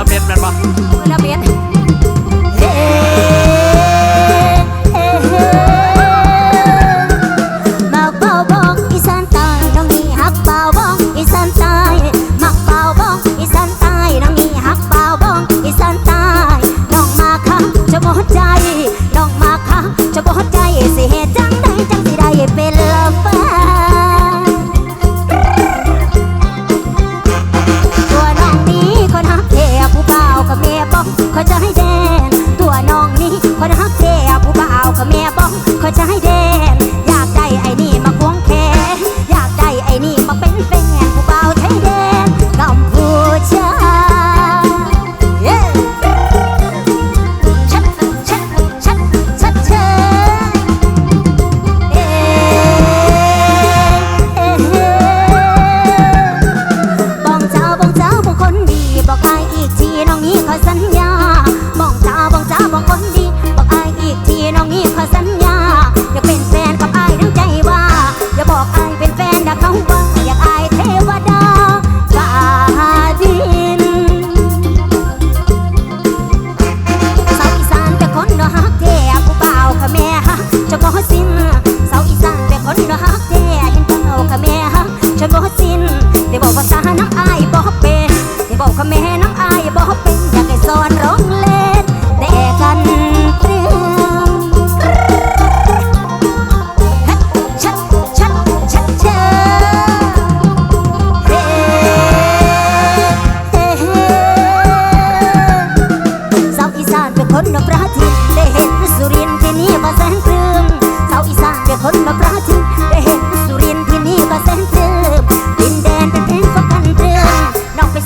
ละเม็ดแม่นปะมือละเม็ด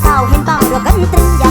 sao hẹn toàn được ân tinh.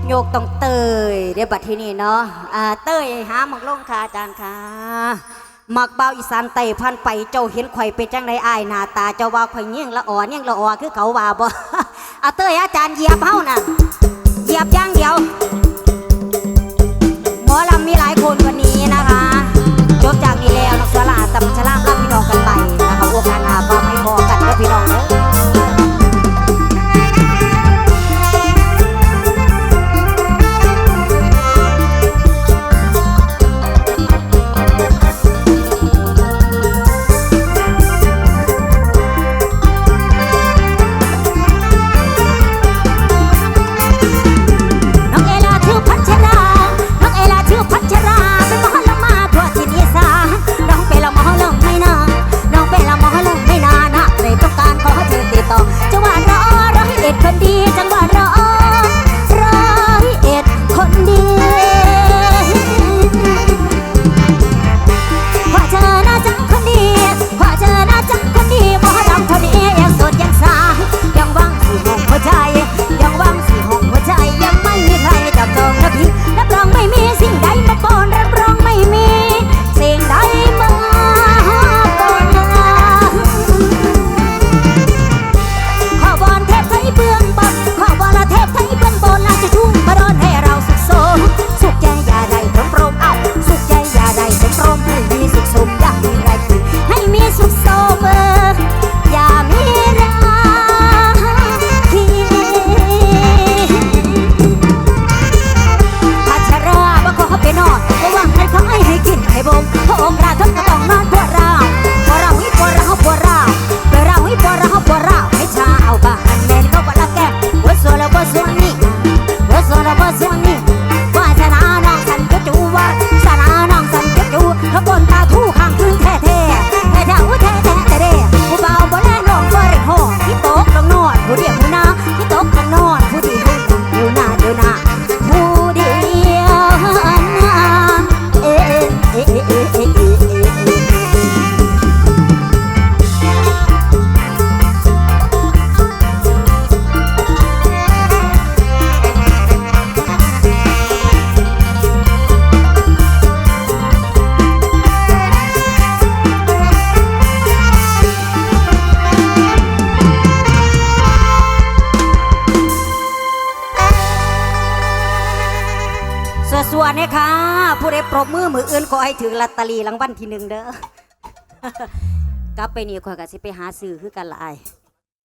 กโยกต้องเตยเดี๋ยวบัดที่นี่เนาะอ่าเตยหาหมักลงค่ะอาจารย์ค่ะหมักเบาอีสานไต่พันไปเจ้าเห็นไข่เป็นจังไรอายหน้าตาเจ้าว่าไข่เงี้ยงละอ่อนเงี้ยงละอ่อนคือเขาว่าบ่อเตยอาจารย์เหยียบเฮาน่ะเหยียบย่างเดียว วนนี้ค่ะ ผู้ใดปรบมือมืออื่นขอให้ถือลอตเตอรี่รางวัลที่หนึ่งเด้อกลับไปนี่ข่อยก็สิไปหาซื้อคือกันละไอาย